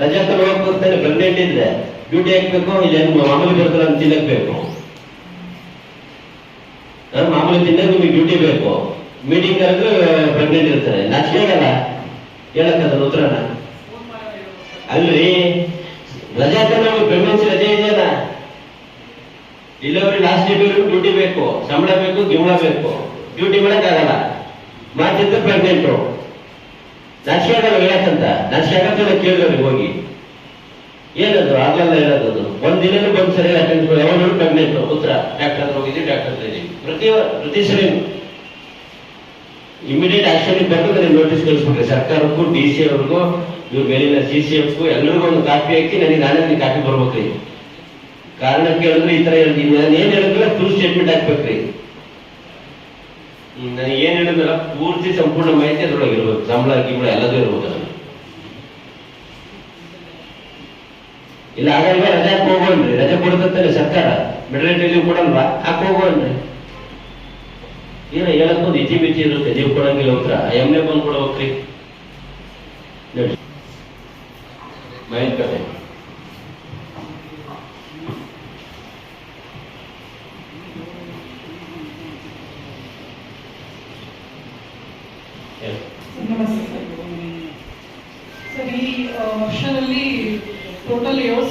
ರಜಾ ತಗೊಳಕ್ ಹೋಗ್ತಾನೆ ಪ್ರೆಗ್ನೆಂಟ್ ಇದ್ರೆ ಡ್ಯೂಟಿ ಹಾಕ್ಬೇಕು, ಇಲ್ಲೇನು ಮಾಮೂಲಿ ಬರ್ತಾರೆ ಅಂತ ತಿನ್ನಕ್ ಬೇಕು ಮಾಮೂಲಿ ತಿನ್ನಕ್ ನಿಮಗೆ ಡ್ಯೂಟಿ ಬೇಕು. ಮೀಟಿಂಗ್ ಕರೆದ್ರೆ ಪ್ರೆಗ್ನೆಂಟ್ ಇರ್ತಾರೆ. ನಾಚಿಕೆ ಆಗಲ್ಲ. ಅದನ್ನ ಉತ್ತರನ? ಅಲ್ರಿ. ರಜಾ ನಮಗೆ ಪ್ರೆಗ್ನೆನ್ಸಿ ರಜೆ ಇದೆಯಲ್ಲ. ಇಲ್ಲೊಬ್ರಿ ಲಾಸ್ಟ್ ಡೇಟ್ ಡ್ಯೂಟಿ ಬೇಕು, ಸಂಬಳ ಬೇಕು, ಗಿಂಬಳ ಬೇಕು. ಡ್ಯೂಟಿ ಮಾಡಕ್ಕಾಗಲ್ಲ. ಮಾತಿದ್ರೆ ಪ್ರೆಗ್ನೆಂಟು ನಾಚಿಕೆ ಯಾಕಂತ ಆಗತ್ತಲ್ಲ ಕೇಳಿದವ್ರಿಗೆ ಹೋಗಿ. ಏನದು? ಆಗಲ್ಲ ಹೇಳೋದು ಒಂದ್ ದಿನ ಬಂದು ಸರಿ ಅಟೆಂಡ್ ಕಮ್ಮಿ ಆಯ್ತು ಉತ್ತರ ಡಾಕ್ಟರ್ ಹತ್ರ ಹೋಗಿದ್ವಿ ಡಾಕ್ಟರ್ ಹತ್ರ ಇದೀವಿ ಪ್ರತಿ ಪ್ರತಿ ಸರಿ ಇಮಿಡಿಯೇಟ್ ಆಕ್ಷನ್ ಬೇಕಾದ್ರೆ ನೋಟಿಸ್ ಕಳಿಸ್ಬಿಟ್ರೆ. ಸರ್ಕಾರಕ್ಕೂ ಡಿ ಸಿ ಅವ್ರಿಗೂ, ಇವ್ರ ಮೇಲಿನ ಸಿ ಸಿ ಎಫ್ಗೂ ಎಲ್ಲರಿಗೂ ಒಂದು ಕಾಪಿ ಹಾಕಿ ನನಗೆ ನಾನೇ ನಿಮ್ಗೆ ಕಾಪಿ ಬರ್ಬೇಕ್ರಿ. ಕಾರಣ ಕೇಳಿದ್ರೆ ಈ ತರ ನಾನು ಏನ್ ಹೇಳಿದ್ರೆ ಫುಲ್ ಸ್ಟೇಟ್ಮೆಂಟ್ ಹಾಕ್ಬೇಕ್ರಿ. ನಾನು ಏನ್ ಹೇಳಿದ್ರಲ್ಲ ಪೂರ್ತಿ ಸಂಪೂರ್ಣ ಮಾಹಿತಿ ಅದ್ರೊಳಗೆ ಇರ್ಬೇಕು ಸಂಬಳ, ಗಿಂಬಳ ಎಲ್ಲದೂ ಇರ್ಬೇಕು ಅದ್ರಲ್ಲಿ. ಇಲ್ಲ ಹಾಗಾಗಿ ರಜೆ ಹೋಗೋಣ್ರಿ ರಜೆ ಕೊಡ್ತಂತಾನೆ ಸರ್ಕಾರ ಮೆಟರ್ನಿಟಿ ಲೀವ್ ಕೊಡಲ್ವಾ? ಹಾಕಿ ಹೋಗೋಣ್ರಿ ಏನೋ ಹೇಳಕ್ಕೊಂದು ಇತಿ ಮಿತಿ ಇರುತ್ತೆ, ನೀವು ಕೊಡಂಗಿಲ್ಲ ಉತ್ತರ. ಎಮ್ನೆ ಬಂದು ಕೊಡ್ಬೇಕ್ರಿ. ಮೈನ್ ಕತೆ. ನಮಸ್ತೆ ಸರ್. ಈ ವರ್ಷದಲ್ಲಿ ಟೋಟಲ್ ಏಳು